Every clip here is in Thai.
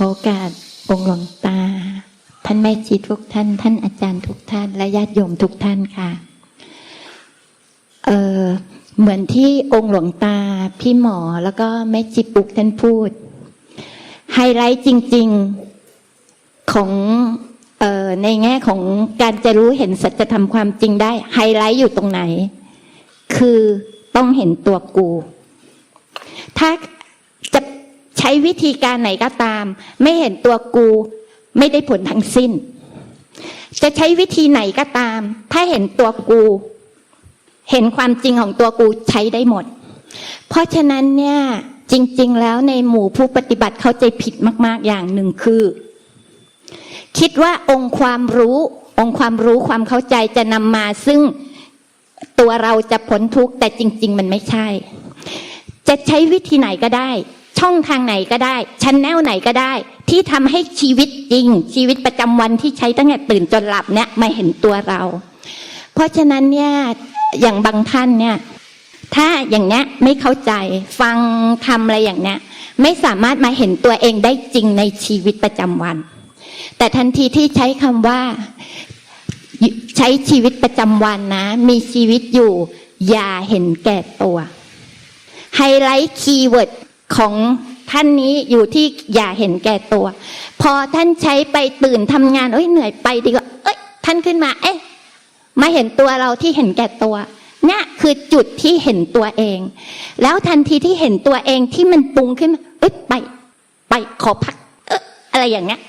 ขอโอกาสองค์หลวงตา ท่านแม่ชีทุกท่าน ท่านอาจารย์ทุกท่าน และญาติโยมทุกท่านค่ะ เออเหมือนที่องค์หลวงตาพี่หมอแล้วก็แม่จิปุกท่านพูด ไฮไลท์จริง ๆของออในแง่ของการจะรู้เห็นสัจธรรมความจริงได้ ไฮไลท์อยู่ตรงไหน คือต้องเห็นตัวกู ถ้าจะ ใช้วิธีการไหนก็ตาม ไม่เห็นตัวกู ไม่ได้ผลทั้งสิ้น จะใช้วิธีไหนก็ตาม ถ้าเห็นตัวกู เห็นความจริงของตัวกูใช้ได้หมด เพราะฉะนั้นเนี่ยจริง ๆ แล้วในหมู่ผู้ปฏิบัติเข้าใจผิดมาก ๆ อย่างหนึ่งคือ คิดว่าองค์ความรู้ องค์ความรู้ความเข้าใจจะนำมาซึ่งตัวเราจะพ้นทุกข์แต่จริง ๆ มันไม่ใช่ จะใช้วิธีไหนก็ได้ ช่องทางไหนก็ได้ชั้นแนวไหนก็ได้ ที่ทำให้ชีวิตจริง ชีวิตประจำวันที่ใช้ตั้งแต่ตื่นจนหลับเนี่ยมาเห็นตัวเรา เพราะฉะนั้นเนี่ยอย่างบางท่านเนี่ยถ้าอย่างเนี้ยไม่เข้าใจฟังทำอะไรอย่างเนี้ยไม่สามารถมาเห็นตัวเองได้จริงในชีวิตประจำวัน แต่ทันทีที่ใช้คำว่า ใช้ชีวิตประจำวันนะ มีชีวิตอยู่ อย่าเห็นแก่ตัวไฮไลท์คีย์เวิร์ด ของท่านนี้อยู่ที่อย่าเห็นแก่ตัว พอท่านใช้ไปตื่นทำงานเอ้ยเหนื่อยไปดีกว่าเอ้ยท่านขึ้นมา เอ๊ะมาเห็นตัวเราที่เห็นแก่ตัวเนี่ยคือจุดที่เห็นตัวเอง แล้วทันทีที่เห็นตัวเองที่มันปรุงขึ้นเอ้ยไป ไปขอพัก เอะอะไรอย่างเงี้ย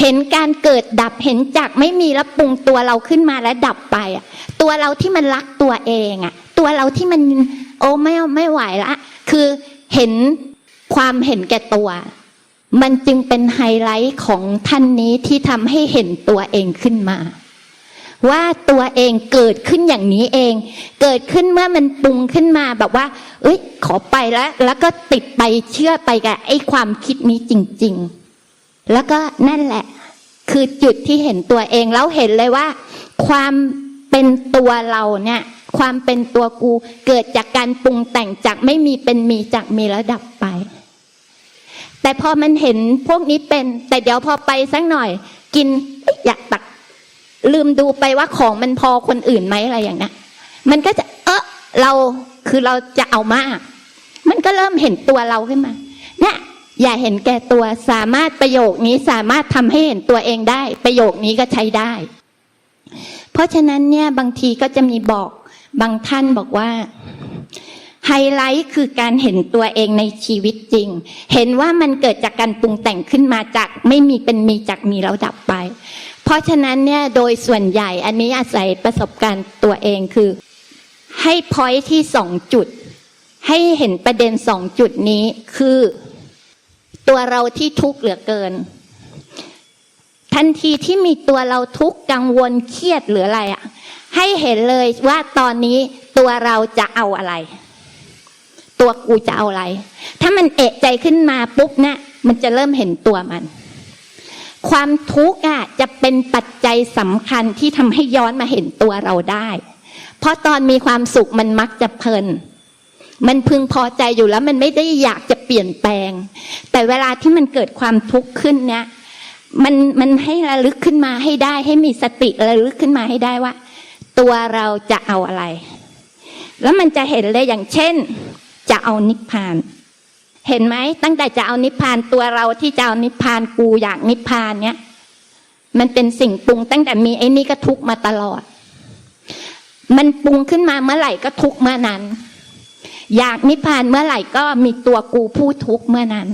เห็นการเกิดดับเห็นจากไม่มีแล้วปรุงตัวเราขึ้นมาแล้วดับไปอะ ตัวเราที่มันรักตัวเองอะ ตัวเราที่มัน โอ้ไม่ไม่ไหวละคือเห็น ความเห็นแก่ตัว มันจึงเป็นไฮไลท์ของท่านนี้ที่ทำให้เห็นตัวเองขึ้นมา ว่าตัวเองเกิดขึ้นอย่างนี้เอง เกิดขึ้นเมื่อมันปรุงขึ้นมาแบบว่า เอ้ย ขอไปแล้ว แล้วก็ติดไปเชื่อไปกับไอ้ความคิดนี้จริง ๆ แล้วก็นั่นแหละ คือจุดที่เห็นตัวเองแล้วเห็นเลยว่า ความเป็นตัวเราเนี่ยความเป็นตัวกูเกิดจากการปรุงแต่งจากไม่มีเป็นมีจากมีแล้วดับไป แต่พอมันเห็นพวกนี้เป็น แต่เดี๋ยวพอไปสักหน่อย กินอยากตัก ลืมดูไปว่าของมันพอคนอื่นไหมอะไรอย่างนี้นมันก็จะเออเราคือเราจะเอามาก มันก็เริ่มเห็นตัวเราขึ้นมา เนี่ยอย่าเห็นแก่ตัวสามารถประโยคนี้สามารถทำให้เห็นตัวเองได้ ประโยคนี้ก็ใช้ได้ เพราะฉะนั้นเนี่ยบางทีก็จะมีบอกบางท่านบอกว่า ไฮไลท์คือการเห็นตัวเองในชีวิตจริง เห็นว่ามันเกิดจากการปรุงแต่งขึ้นมาจากไม่มีเป็นมีจากมีแล้วดับไป เพราะฉะนั้นเนี่ยโดยส่วนใหญ่อันนี้อาศัยประสบการณ์ตัวเองคือ ให้พอยที่สองจุด ให้เห็นประเด็นสองจุดนี้คือ ตัวเราที่ทุกข์เหลือเกิน ทันทีที่มีตัวเราทุกข์กังวลเครียดหรืออะไรอะให้เห็นเลยว่าตอนนี้ตัวเราจะเอาอะไร ตัวกูจะเอาอะไร ถ้ามันเอะใจขึ้นมาปุ๊บเนี่ยมันจะเริ่มเห็นตัวมัน ความทุกข์อะจะเป็นปัจจัยสำคัญที่ทำให้ย้อนมาเห็นตัวเราได้ เพราะตอนมีความสุขมันมักจะเพลิน มันพึงพอใจอยู่แล้วมันไม่ได้อยากจะเปลี่ยนแปลง แต่เวลาที่มันเกิดความทุกข์ขึ้นเนี่ยมันมันให้ระลึกขึ้นมาให้ได้ ให้มีสติระลึกขึ้นมาให้ได้ว่า ตัวเราจะเอาอะไร แล้วมันจะเห็นเลยอย่างเช่น จะเอานิพพาน เห็นไหมตั้งแต่จะเอานิพพานตัวเราที่จะเอานิพพานกูอยากนิพพานเนี่ยมันเป็นสิ่งปรุงตั้งแต่มีไอ้นี่ก็ทุกมาตลอด มันปรุงขึ้นมาเมื่อไหร่ก็ทุกเมื่อนั้น อยากนิพพานเมื่อไหร่ก็มีตัวกูผู้ทุกเมื่อนั้น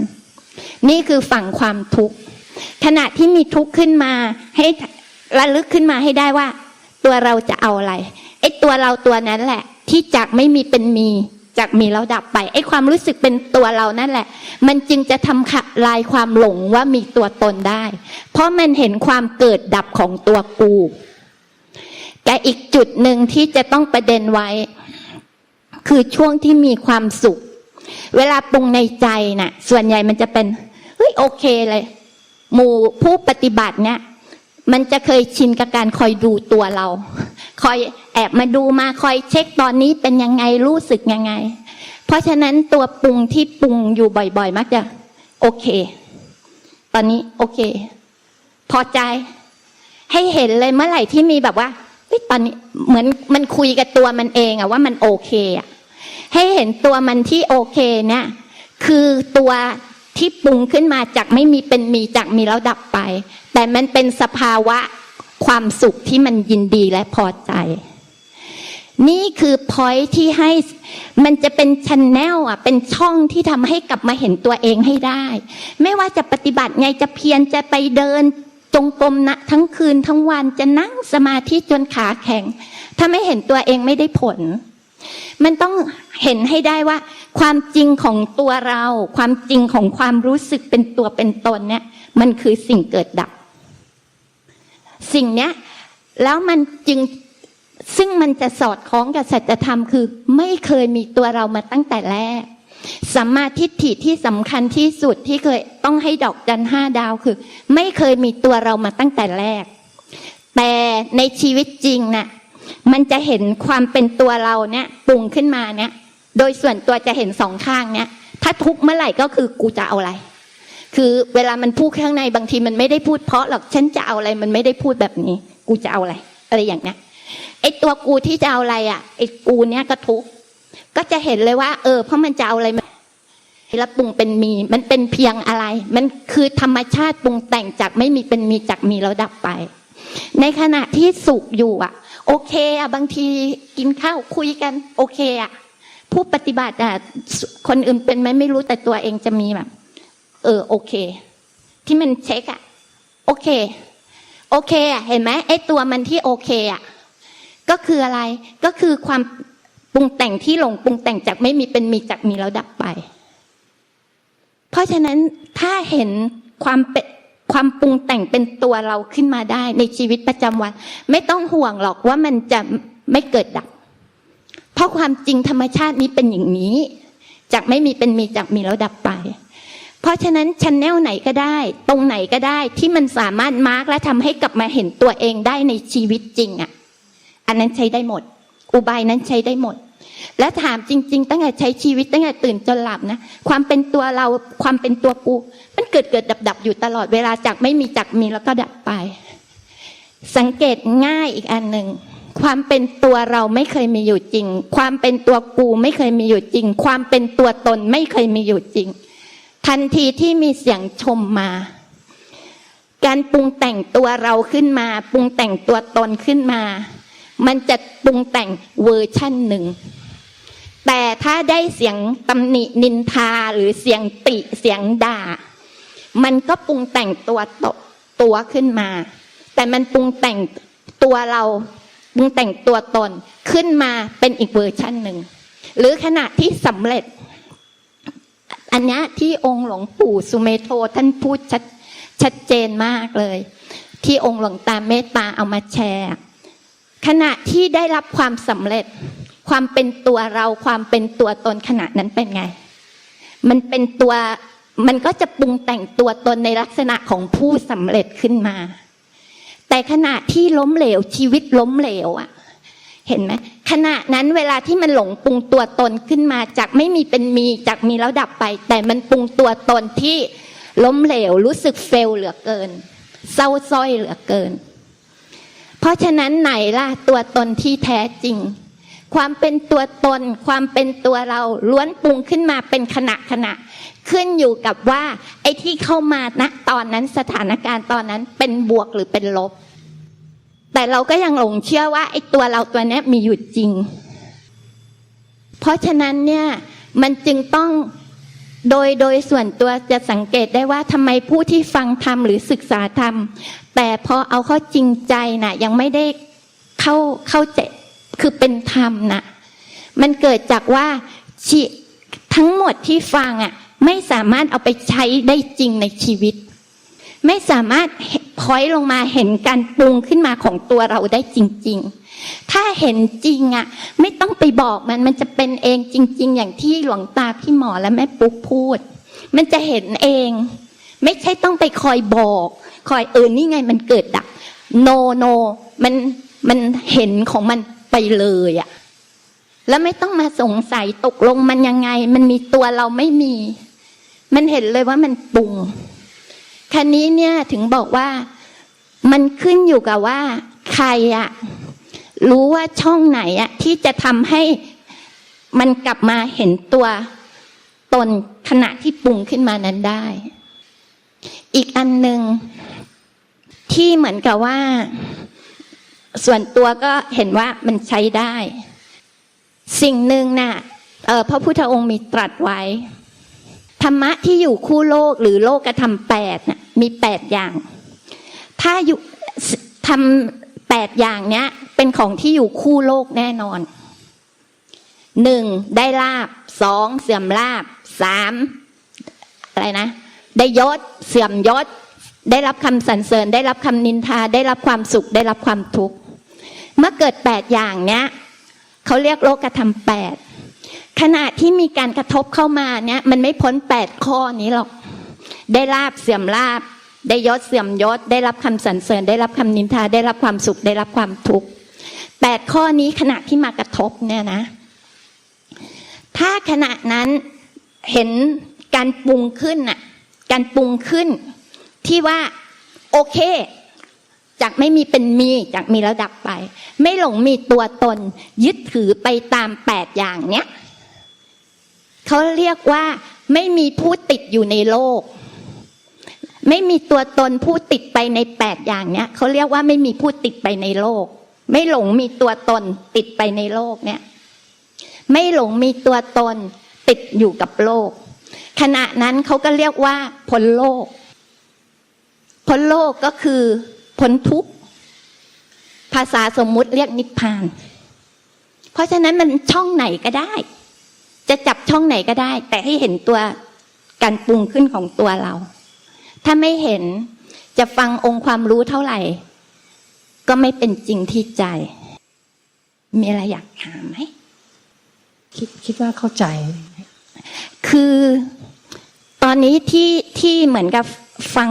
นี่คือฝั่งความทุกข์ขณะที่มีทุกข์ขึ้นมาให้ระลึกขึ้นมาให้ได้ว่า ตัวเราจะเอาอะไรไอ้ตัวเราตัวนั้นแหละ ที่จากไม่มีเป็นมี จากมีแล้วดับไปไอ้ความรู้สึกเป็นตัวเรานั่นแหละ มันจึงจะทำขับลายความหลงว่ามีตัวตนได้ เพราะมันเห็นความเกิดดับของตัวกูแต่อีกจุดหนึ่งที่จะต้องประเด็นไว้ คือช่วงที่มีความสุข เวลาปรุงในใจน่ะ ส่วนใหญ่มันจะเป็นเฮ้ยโอเคเลย หมู่ผู้ปฏิบัติเนี่ย มันจะเคยชินกับการคอยดูตัวเรา คอยแอบมาดูมาคอยเช็คตอนนี้เป็นยังไงรู้สึกยังไง เพราะฉะนั้นตัวปรุงที่ปรุงอยู่บ่อย ๆ มักจะ โอเค ตอนนี้โอเค พอใจ ให้เห็นเลยเมื่อไหร่ที่มีแบบว่าตอนนี้เหมือนมันคุยกับตัวมันเองอะว่ามันโอเคอะให้เห็นตัวมันที่โอเคเนี่ย คือตัวที่ปรุงขึ้นมาจากไม่มีเป็นมีจากมีแล้วดับ แต่มันเป็นสภาวะความสุขที่มันยินดีและพอใจ นี่คือพอยที่ให้มันจะเป็นชันแนลอะ เป็นช่องที่ทำให้กลับมาเห็นตัวเองให้ได้ ไม่ว่าจะปฏิบัติไงจะเพียรจะไปเดินจงกรมนะทั้งคืนทั้งวันจะนั่งสมาธิจนขาแข็ง ถ้าไม่เห็นตัวเองไม่ได้ผล มันต้องเห็นให้ได้ว่า ความจริงของตัวเรา ความจริงของความรู้สึกเป็นตัวเป็นตนเนี่ย มันคือสิ่งเกิดดับ สิ่งเนี้ย แล้วมันจึงซึ่งมันจะสอดคล้องกับสัจธรรมคือ ไม่เคยมีตัวเรามาตั้งแต่แรกสัมมาทิฏฐิที่สำคัญที่สุดที่เคยต้องให้ดอกจันห้าดาวคือ ไม่เคยมีตัวเรามาตั้งแต่แรก แต่ในชีวิตจริงน่ะมันจะเห็นความเป็นตัวเราเนี่ยปรุงขึ้นมาเนี่ย โดยส่วนตัวจะเห็นสองข้างเนี่ย ถ้าทุกข์เมื่อไหร่ก็คือกูจะเอาอะไร คือเวลามันพูดข้างในบางทีมันไม่ได้พูดเพราะหรอกฉันจะเอาอะไรมันไม่ได้พูดแบบนี้ กูจะเอาอะไร อะไรอย่างเนี้ยไอตัวกูที่จะเอาอะไรอะไอกูเนี้ยก็ทุกก็จะเห็นเลยว่า เออเพราะมันจะเอาอะไรมาแล้วปรุงเป็นมี มันเป็นเพียงอะไร มันคือธรรมชาติปรุงแต่งจากไม่มีเป็นมีจากมีแล้วดับไป ในขณะที่สุขอยู่อะ โอเคอะบางทีกินข้าวคุยกัน โอเคอะผู้ปฏิบัติอะคนอื่นเป็นไหมไม่รู้แต่ตัวเองจะมีแบบ เออโอเค ที่มันเช็คอะโอเค โอเคอะเห็นไหมไอ้ตัวมันที่โอเคอะก็คืออะไรก็คือความปรุงแต่งที่หลงปรุงแต่งจากไม่มีเป็นมีจากมีแล้วดับไป เพราะฉะนั้นถ้าเห็นความเป็นความปรุงแต่งเป็นตัวเราขึ้นมาได้ในชีวิตประจำวัน ไม่ต้องห่วงหรอกว่ามันจะไม่เกิดดับ เพราะความจริงธรรมชาตินี้เป็นอย่างนี้ จากไม่มีเป็นมีจากมีแล้วดับไป เพราะฉะนั้นชันแนลไหนก็ได้ ตรงไหนก็ได้ที่มันสามารถมาร์กและทำให้กลับมาเห็นตัวเองได้ในชีวิตจริงอะ อันนั้นใช้ได้หมด อุบายนั้นใช้ได้หมด และถามจริง ๆ ตั้งแต่ใช้ชีวิตตั้งแต่ตื่นจนหลับนะ ความเป็นตัวเราความเป็นตัวกูมันเกิดเกิดดับดับอยู่ตลอดเวลาจากไม่มีจากมีแล้วก็ดับไป สังเกตง่ายอีกอันหนึ่งความเป็นตัวเราไม่เคยมีอยู่จริง ความเป็นตัวกูไม่เคยมีอยู่จริง ความเป็นตัวตนไม่เคยมีอยู่จริง ทันทีที่มีเสียงชมมา การปรุงแต่งตัวเราขึ้นมา ปรุงแต่งตัวตนขึ้นมา มันจะปรุงแต่งเวอร์ชั่นหนึ่ง แต่ถ้าได้เสียงตำหนินินทาหรือเสียงติเสียงด่า มันก็ปรุงแต่งตัวตตัวขึ้นมา แต่มันปรุงแต่งตัวเราปรุงแต่งตัวตนขึ้นมาเป็นอีกเวอร์ชั่นหนึ่ง หรือขณะที่สำเร็จ อันนี้ที่องค์หลวงปู่สุเมโทท่านพูดชัดชัดเจนมากเลย ที่องค์หลวงตาเมตตาเอามาแชร์ ขณะที่ได้รับความสำเร็จ ความเป็นตัวเราความเป็นตัวตนขณะนั้นเป็นไง มันเป็นตัวมันก็จะปรุงแต่งตัวตนในลักษณะของผู้สำเร็จขึ้นมา แต่ขณะที่ล้มเหลวชีวิตล้มเหลวอะ เห็นไหมขณะนั้นเวลาที่มันหลงปรุงตัวตนขึ้นมาจากไม่มีเป็นมีจากมีแล้วดับไป แต่มันปรุงตัวตนที่ล้มเหลวรู้สึกเฟลเหลือเกิน เศร้าส้อยเหลือเกิน เพราะฉะนั้นไหนล่ะตัวตนที่แท้จริง ความเป็นตัวตน ความเป็นตัวเราล้วนปรุงขึ้นมาเป็นขณะขณะ ขึ้นอยู่กับว่า ไอ้ที่เข้ามาณตอนนั้นสถานการณ์ตอนนั้นเป็นบวกหรือเป็นลบ แต่เราก็ยังหลงเชื่อว่าไอ้ตัวเราตัวนี้มีอยู่จริง เพราะฉะนั้นเนี่ยมันจึงต้องโดยโดยส่วนตัวจะสังเกตได้ว่าทำไมผู้ที่ฟังธรรมหรือศึกษาธรรม แต่พอเอาเข้าจริงใจนะ่ะ ยังไม่ได้เข้าเข้าใจคือเป็นธรรมนะ่ะมันเกิดจากว่าทั้งหมดที่ฟังอะ่ะไม่สามารถเอาไปใช้ได้จริงในชีวิต ไม่สามารถ พอยลงมาเห็นการปรุงขึ้นมาของตัวเราได้จริง ๆ ถ้าเห็นจริงอะ่ะ ไม่ต้องไปบอกมันมันจะเป็นเองจริง ๆ อย่างที่หลวงตาพี่หมอและแม่ปุ๊กพูด มันจะเห็นเอง ไม่ใช่ต้องไปคอยบอก คอยเออนี่ไงมันเกิดดับโนโนมันมันเห็นของมันไปเลยอะแล้วไม่ต้องมาสงสัยตกลงมันยังไง มันมีตัวเราไม่มี มันเห็นเลยว่ามันปรุง คันนี้เนี่ยถึงบอกว่ามันขึ้นอยู่กับว่า ใครอะรู้ว่าช่องไหนอะที่จะทำให้มันกลับมาเห็นตัวตนขณะที่ปรุงขึ้นมานั้นได้ อีกอันหนึ่งที่เหมือนกับว่า ส่วนตัวก็เห็นว่ามันใช้ได้ สิ่งหนึ่งน่ะเอ่อพระพุทธองค์มีตรัสไว้ ธรรมะที่อยู่คู่โลกหรือโลกธรรมแปดมีแปดอย่าง ถ้าอยู่ทำแปดอย่างเนี้ย เป็นของที่อยู่คู่โลกแน่นอนหนึ่งได้ลาบสองเสื่อมลาบสามอะไรนะ ได้ยศเสื่อมยศ ได้รับคำสรรเสริญ ได้รับคำนินทา ได้รับความสุข ได้รับความทุกข์เมื่อเกิดแปดอย่างเนี้ยเขาเรียกโลกธรรมแปด ขณะที่มีการกระทบเข้ามาเนี่ย มันไม่พ้นแปดข้อนี้หรอก ได้ลาบเสื่อมลาบ ได้ยศเสื่อมยศ ได้รับคำสรรเสริญ ได้รับคำนินทา ได้รับความสุข ได้รับความทุกข์แปดข้อนี้ขณะที่มากระทบเนี่ยนะ ถ้าขณะนั้นเห็นการปรุงขึ้นน่ะ การปรุงขึ้น ที่ว่าโอเคจากไม่มีเป็นมีจากมีแล้วดับไป ไม่หลงมีตัวตน ยึดถือไปตามแปดอย่างเนี้ย เขาเรียกว่าไม่มีผู้ติดอยู่ในโลก ไม่มีตัวตนผู้ติดไปในแปดอย่างเนี้ยเขาเรียกว่าไม่มีผู้ติดไปในโลก ไม่หลงมีตัวตนติดไปในโลกเนี่ย ไม่หลงมีตัวตนติดอยู่กับโลก ขณะนั้นเขาก็เรียกว่าพ้นโลกพ้นโลกก็คือพ้นทุกข์ภาษาสมมุติเรียกนิพพาน เพราะฉะนั้นมันช่องไหนก็ได้ จะจับช่องไหนก็ได้ แต่ให้เห็นตัวการปรุงขึ้นของตัวเรา ถ้าไม่เห็นจะฟังองค์ความรู้เท่าไหร่ ก็ไม่เป็นจริงที่ใจ มีอะไรอยากถามไหมคิดคิดว่าเข้าใจ คือตอนนี้ที่ที่เหมือนกับฟัง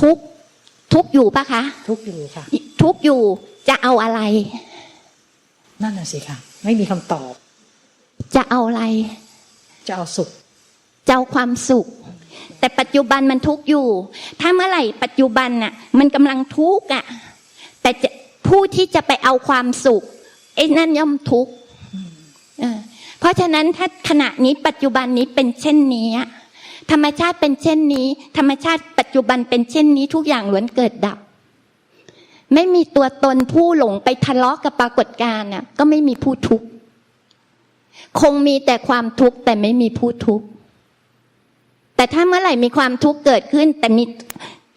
ทุกข์ทุกข์อยู่ปะคะ ทุกข์อยู่ค่ะ ทุกข์อยู่จะเอาอะไร นั่นน่ะสิค่ะ ไม่มีคำตอบ จะเอาอะไร จะเอาสุข จะเอาความสุข แต่ปัจจุบันมันทุกข์อยู่ ถ้าเมื่อไหร่ปัจจุบันน่ะ มันกำลังทุกข์อะ แต่จะผู้ที่จะไปเอาความสุขไอ้นั่นย่อมทุกข์เออเพราะฉะนั้นถ้าขณะนี้ปัจจุบันนี้เป็นเช่นนี้อะธรรมชาติเป็นเช่นนี้ ธรรมชาติปัจจุบันเป็นเช่นนี้ทุกอย่างล้วนเกิดดับ ไม่มีตัวตนผู้หลงไปทะเลาะกับปรากฏการณ์น่ะก็ไม่มีผู้ทุกข์ คงมีแต่ความทุกข์แต่ไม่มีผู้ทุกข์แต่ถ้าเมื่อไหร่มีความทุกข์เกิดขึ้น แต่มี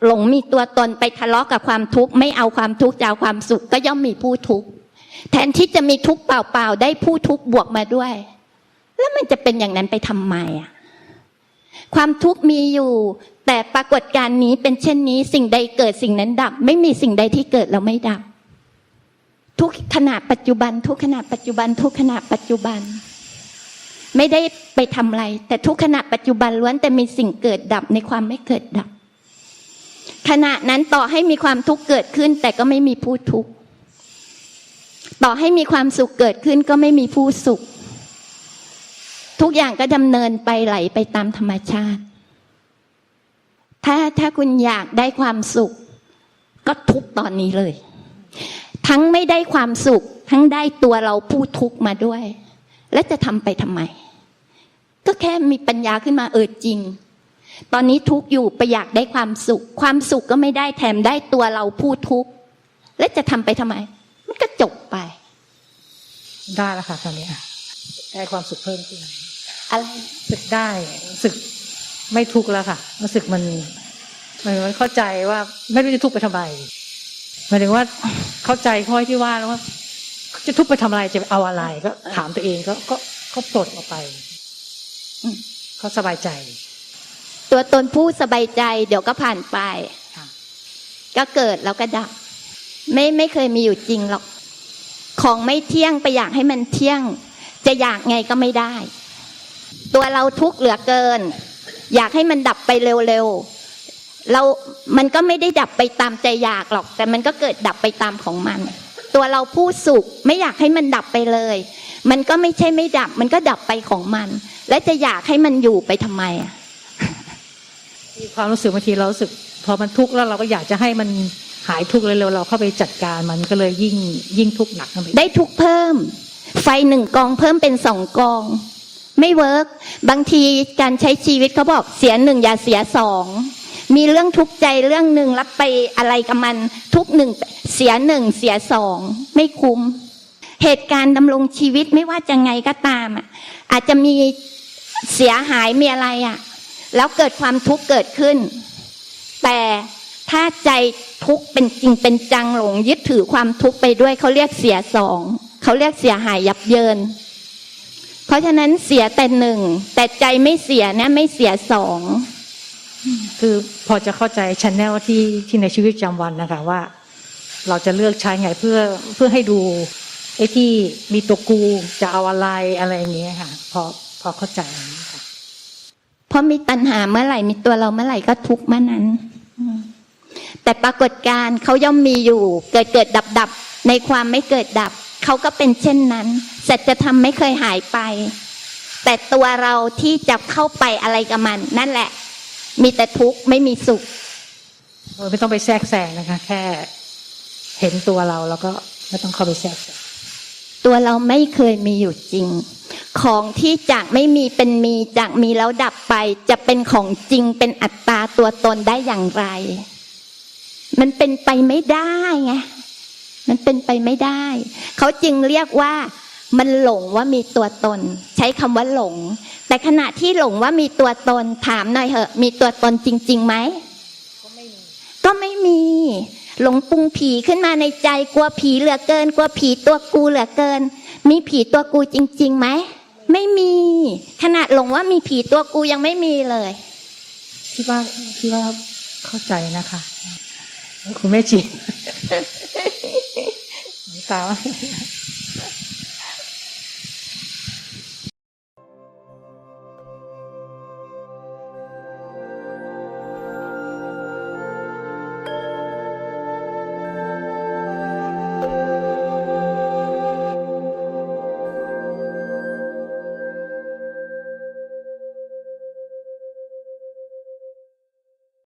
หลงมีตัวตนไปทะเลาะกับความทุกข์ไม่เอาความทุกข์จะเอาความสุขก็ย่อมมีผู้ทุกข์แทนที่จะมีทุกข์เปล่าๆได้ผู้ทุกข์บวกมาด้วย แล้วมันจะเป็นอย่างนั้นไปทำไมอะความทุกข์มีอยู่ แต่ปรากฏการณ์นี้เป็นเช่นนี้สิ่งใดเกิดสิ่งนั้นดับ ไม่มีสิ่งใดที่เกิดแล้วไม่ดับ ทุกขณะปัจจุบัน ทุกขณะปัจจุบัน ทุกขณะปัจจุบัน ไม่ได้ไปทำอะไร แต่ทุกขณะปัจจุบันล้วนแต่มีสิ่งเกิดดับในความไม่เกิดดับ ขณะนั้นต่อให้มีความทุกข์เกิดขึ้น แต่ก็ไม่มีผู้ทุกข์ต่อให้มีความสุขเกิดขึ้นก็ไม่มีผู้สุข ทุกอย่างก็ดำเนินไปไหลไปตามธรรมชาติ ถ้าถ้าคุณอยากได้ความสุข ก็ทุกตอนนี้เลย ทั้งไม่ได้ความสุข ทั้งได้ตัวเราผู้ทุกข์มาด้วย แล้วจะทำไปทำไม ก็แค่มีปัญญาขึ้นมาเออจริง ตอนนี้ทุกข์อยู่ไปอยากได้ความสุข ความสุขก็ไม่ได้แถมได้ตัวเราผู้ทุกข์แล้วจะทำไปทำไม มันก็จบไป ได้แล้วค่ะตอนนี้อะได้ความสุขเพิ่มขึ้นอะไรรู้สึกได้รู้สึกไม่ทุกข์แล้วค่ะรู้สึกมันมันมันเข้าใจว่าไม่รู้จะทุกข์ไปทำไมหมายถึงว่าเข้าใจข้อที่ว่าแล้วว่า จะทุกข์ไปทำอะไรจะเอาอะไรก็ถามตัวเองก็ก็ก็ปลดออกไปอืมเขาสบายใจ ตัวตนผู้สบายใจ เดี๋ยวก็ผ่านไปค่ะก็เกิดแล้วก็ดับ ไม่ไม่เคยมีอยู่จริงหรอก ของไม่เที่ยงไปอยากให้มันเที่ยง จะอยากไงก็ไม่ได้ ตัวเราทุกข์เหลือเกิน อยากให้มันดับไปเร็วๆเรา มันก็ไม่ได้ดับไปตามใจอยากหรอก แต่มันก็เกิดดับไปตามของมัน ตัวเราผู้สุขไม่อยากให้มันดับไปเลย มันก็ไม่ใช่ไม่ดับ มันก็ดับไปของมัน และจะอยากให้มันอยู่ไปทำไมอะมีความรู้สึกบางทีเรารู้สึก พอมันทุกข์แล้วเราก็อยากจะให้มันหายทุกข์เร็วๆเราเข้าไปจัดการมันก็เลยยิ่งยิ่งทุกข์หนักขึ้นไปได้ทุกข์เพิ่ม ไฟหนึ่งกองเพิ่มเป็นสองกอง ไม่เวิร์กบางทีการใช้ชีวิตเขาบอกเสียหนึ่งอย่าเสียสอง มีเรื่องทุกข์ใจเรื่องหนึ่งรับไปอะไรกับมัน ทุกหนึ่งเสียหนึ่งเสียสองไม่คุ้ม เหตุการณ์ดำรงชีวิตไม่ว่าจะไงก็ตามอะอาจจะมีเสียหายมีอะไรอะ แล้วเกิดความทุกข์เกิดขึ้น แต่ถ้าใจทุกข์เป็นจริงเป็นจังหลง ยึดถือความทุกข์ไปด้วยเขาเรียกเสียสองเขาเรียกเสียหายยับเยิน เพราะฉะนั้นเสียแต่หนึ่งแต่ใจไม่เสียนะไม่เสียสอง คือพอจะเข้าใจชแนลที่ที่ในชีวิตประจำวันนะคะว่า เราจะเลือกใช้ไงเพื่อเพื่อให้ดูไอ้ที่มีตัวกูจะเอาอะไรอะไรอย่างเงี้ยค่ะ พอพอเข้าใจอย่างนี้ค่ะเพราะมีตัณหาเมื่อไหร่ มีตัวเราเมื่อไหร่ก็ทุกเมื่อนั้นแต่ปรากฏการเขาย่อมมีอยู่ เกิดเกิดดับดับในความไม่เกิดดับเขาก็เป็นเช่นนั้นสัจธรรมไม่เคยหายไป แต่ตัวเราที่จะเข้าไปอะไรกับมัน นั่นแหละ มีแต่ทุกข์ไม่มีสุขโดยไม่ต้องไปแทรกแซงนะคะ แค่เห็นตัวเราแล้วก็ไม่ต้องเข้าไปแทรกแซงตัวเราไม่เคยมีอยู่จริง ของที่จากไม่มีเป็นมีจากมีแล้วดับไป จะเป็นของจริงเป็นอัตตาตัวตนได้อย่างไร มันเป็นไปไม่ได้ไงมันเป็นไปไม่ได้ เขาจึงเรียกว่า มันหลงว่ามีตัวตน ใช้คำว่าหลง แต่ขณะที่หลงว่ามีตัวตนถามหน่อยเหอะ มีตัวตนจริงๆไหมก็ไม่มี หลงปรุงผีขึ้นมาในใจกลัวผีเหลือเกิน กลัวผีตัวกูเหลือเกิน มีผีตัวกูจริงๆไหมไม่มี ขนาดหลงว่ามีผีตัวกูยังไม่มีเลยคิดว่าคิดว่าเข้าใจนะคะคุณแม่จีตาว่า